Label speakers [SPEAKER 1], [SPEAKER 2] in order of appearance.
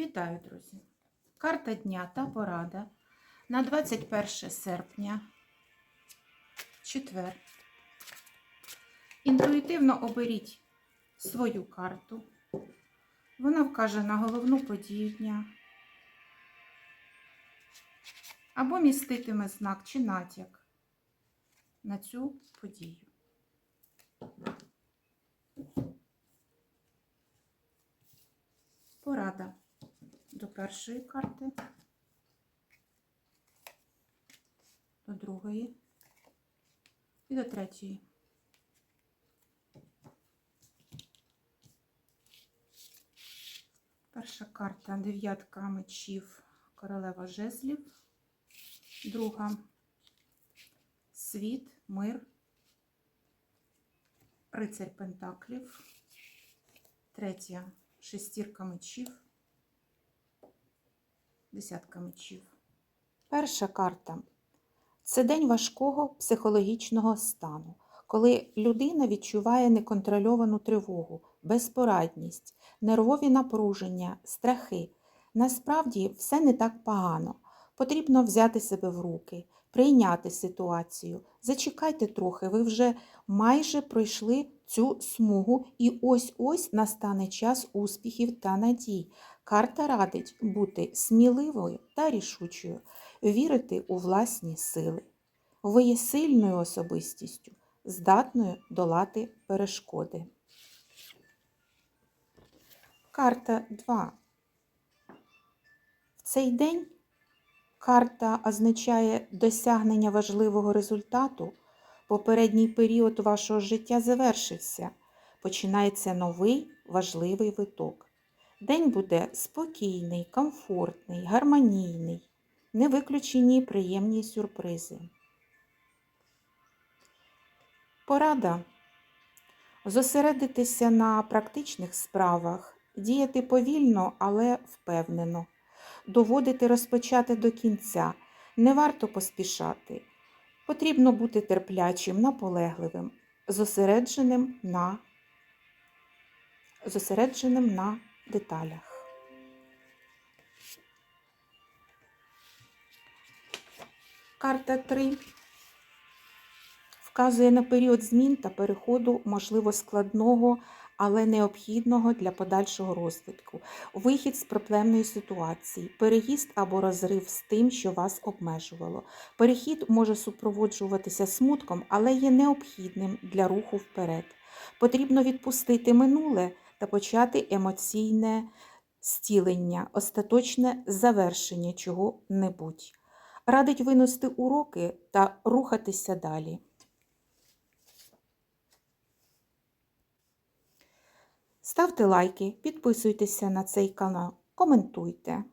[SPEAKER 1] Вітаю, друзі! Карта дня та порада на 21 серпня, четвер. Інтуїтивно оберіть свою карту. Вона вкаже на головну подію дня. Або міститиме знак чи натяк на цю подію. Порада до першої карти, до другої. І до третьої. Перша карта дев'ятка мечів, королева жезлів, друга світ, мир, рицарь пентаклів, третя шестірка мечів, десятка мечів. Перша карта це день важкого психологічного стану, коли людина відчуває неконтрольовану тривогу, безпорадність, нервові напруження, страхи. Насправді все не так погано. Потрібно взяти себе в руки, прийняти ситуацію. Зачекайте трохи, ви вже майже пройшли цю смугу, і ось-ось настане час успіхів та надій. Карта радить бути сміливою та рішучою, вірити у власні сили. Ви є сильною особистістю, здатною долати перешкоди. Карта 2. В цей день карта означає досягнення важливого результату. Попередній період вашого життя завершився. Починається новий важливий виток. День буде спокійний, комфортний, гармонійний, не виключені приємні сюрпризи. Порада. Зосередитися на практичних справах, діяти повільно, але впевнено, доводити розпочати до кінця. Не варто поспішати. Потрібно бути терплячим, наполегливим, зосередженим на, зосередженим на деталях. Карта 3 вказує на період змін та переходу, можливо, складного, але необхідного для подальшого розвитку, вихід з проблемної ситуації, переїзд або розрив з тим, що вас обмежувало. Перехід може супроводжуватися смутком, але є необхідним для руху вперед. Потрібно відпустити минуле та почати емоційне стілення, остаточне завершення чого-небудь. Радить винести уроки та рухатися далі. Ставте лайки, підписуйтеся на цей канал, коментуйте.